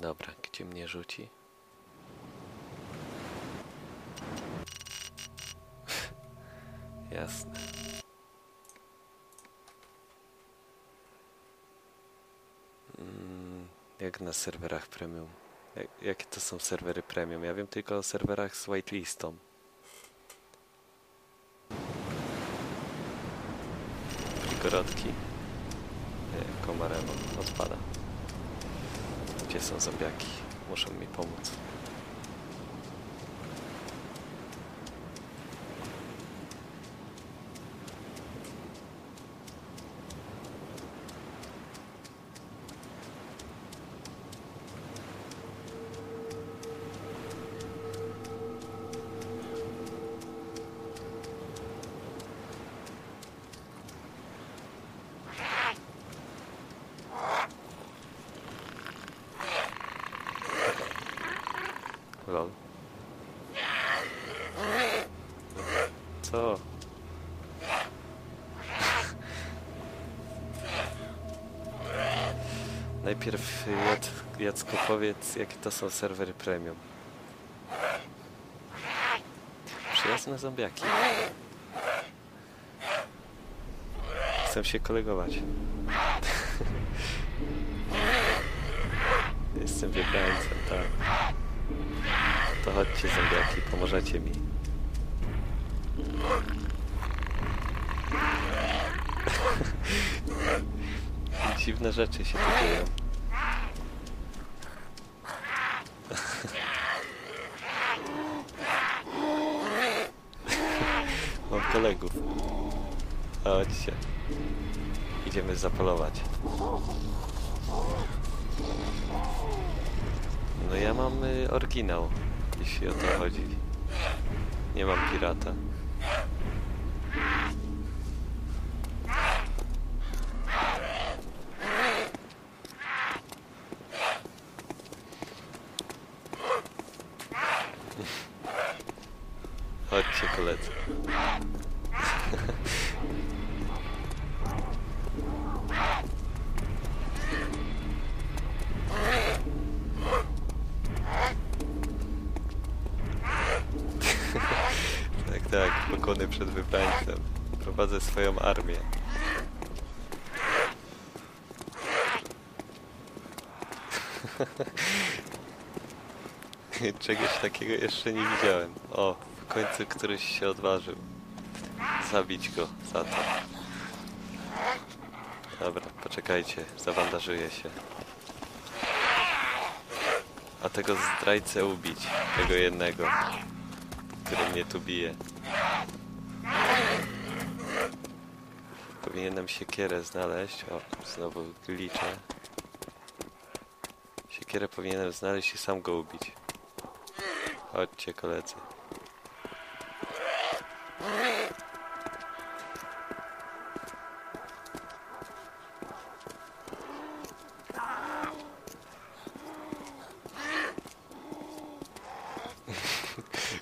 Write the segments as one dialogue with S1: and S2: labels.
S1: Dobra, gdzie mnie rzuci? Jasne. Mm, jak na serwerach premium? Jak, jakie to są serwery premium? Ja wiem tylko o serwerach z whitelistą. Gorodki. Nie, Komarewo odpada. Gdzie są zombiaki? Muszą mi pomóc. Co? Najpierw Jac, Jacku powiedz, jakie to są serwery premium. Przyjazne zombiaki. Chcę się kolegować. Jestem wybrańcem, tak. To chodźcie zombiaki, pomożecie mi. Dziwne rzeczy się tu dzieją. Mam kolegów. Chodźcie. Idziemy zapolować. No ja mam y, oryginał, jeśli o to chodzi. Nie mam pirata. Chodźcie koledzy. Tak, tak, pokony przed wybrańcem. Prowadzę swoją armię. Czegoś takiego jeszcze nie widziałem. O, w końcu któryś się odważył. Zabić go za to. Dobra, poczekajcie, zabandażuję się. A tego zdrajcę ubić, tego jednego który mnie tu bije. Powinienem siekierę znaleźć. O, znowu gliczę. Siekierę powinienem znaleźć i sam go ubić. Chodźcie koledzy.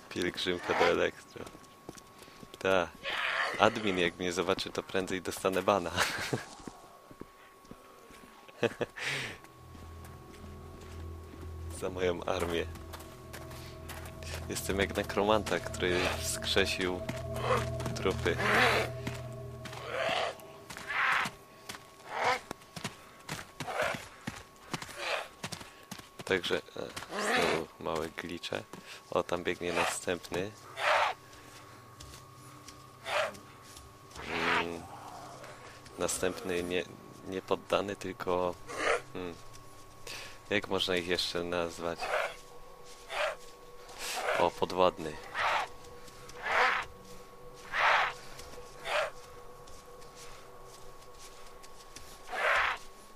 S1: Pielgrzymka do Elektro. Ta. Admin jak mnie zobaczy, to prędzej dostanę bana. Za moją armię. Jestem jak nekromanta, który wskrzesił trupy. Także e, znowu małe glicze. O, tam biegnie następny. Mm, następny nie, nie poddany, tylko... Hmm, jak można ich jeszcze nazwać? O, podwładny.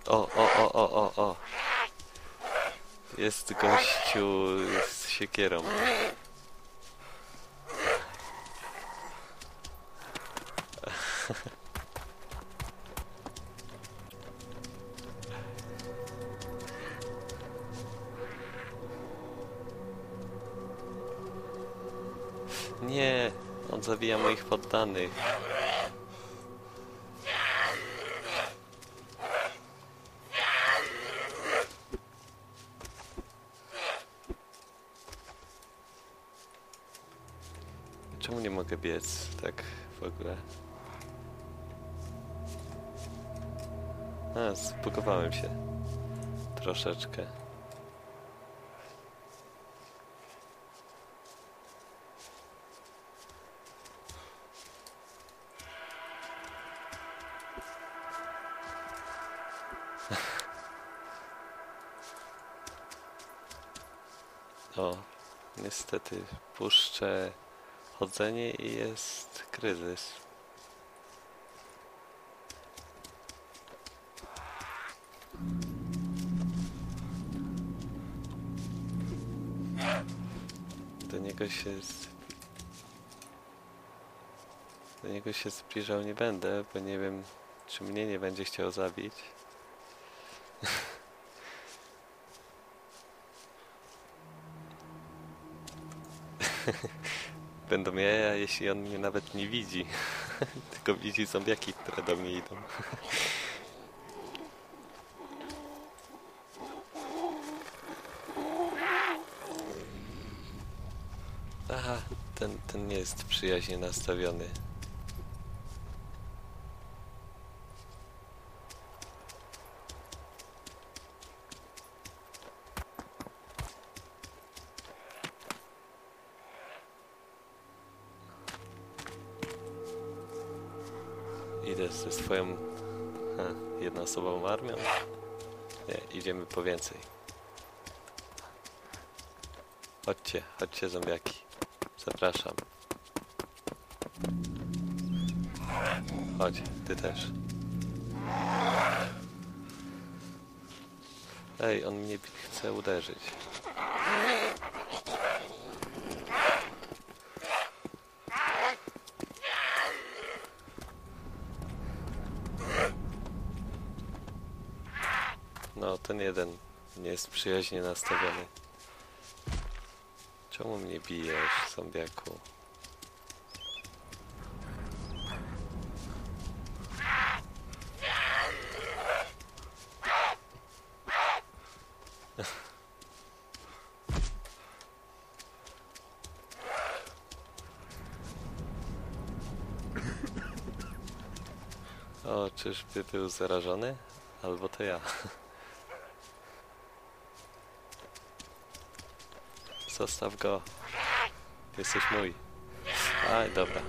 S1: O, o, o, o, o, o. Jest gościu z siekierą. zabija moich poddanych. Czemu nie mogę biec tak w ogóle? A, zbugowałem się. Troszeczkę. Niestety puszczę chodzenie i jest kryzys. Do niego się z... Do niego się zbliżał nie będę, bo nie wiem, czy mnie nie będzie chciał zabić. Będą jaja, jeśli on mnie nawet nie widzi. Tylko widzi zombiaki, które do mnie idą. Aha, ten, ten nie jest przyjaźnie nastawiony. Idę ze swoją ha, jednoosobową armią. Nie, idziemy po więcej. Chodźcie, chodźcie zombiaki. Zapraszam. Chodź, ty też. Ej, on mnie chce uderzyć. No, ten jeden nie jest przyjaźnie nastawiony. Czemu mnie bijesz, zombiaku? O, czyżby był zarażony? Albo to ja. Zostaw go. Jesteś mój. Aj, dobra.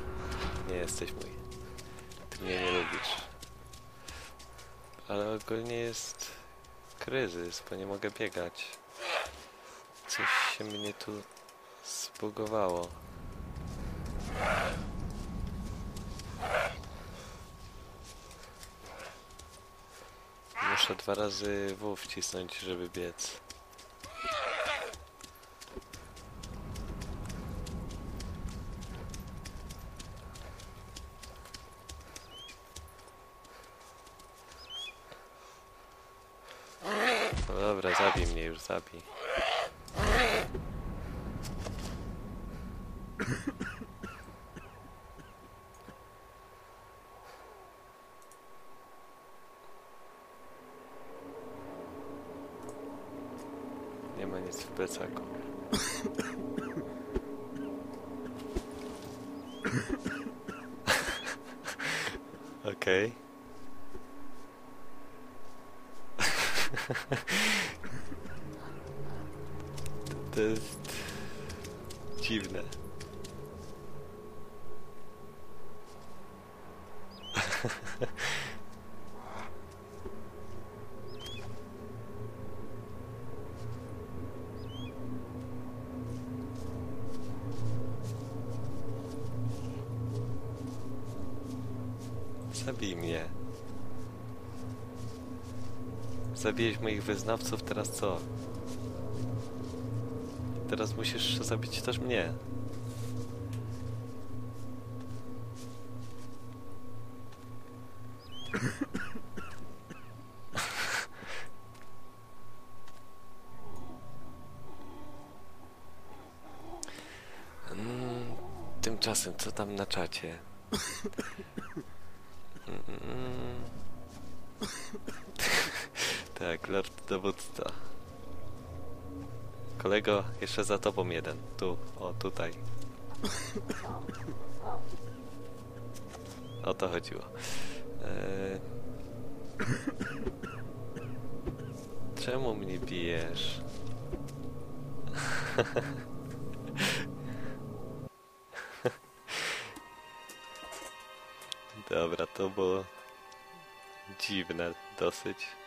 S1: Nie jesteś mój. Ty mnie nie lubisz. Ale ogólnie jest kryzys, bo nie mogę biegać. Coś się mnie tu zbugowało. Muszę dwa razy W wcisnąć, żeby biec. No dobra, zabij mnie już, zabij. Nie ma nic w plecaku. Okej. To jest dziwne. Zabij mnie. Zabiłeś moich wyznawców, teraz co? Teraz musisz zabić też mnie. Mm, Tymczasem, co tam na czacie? Mm. tak, Lord Dowódca. Kolego, jeszcze za tobą jeden. Tu, o tutaj. o to chodziło. Eee... Czemu mnie bijesz? Dobra, to było dziwne dosyć.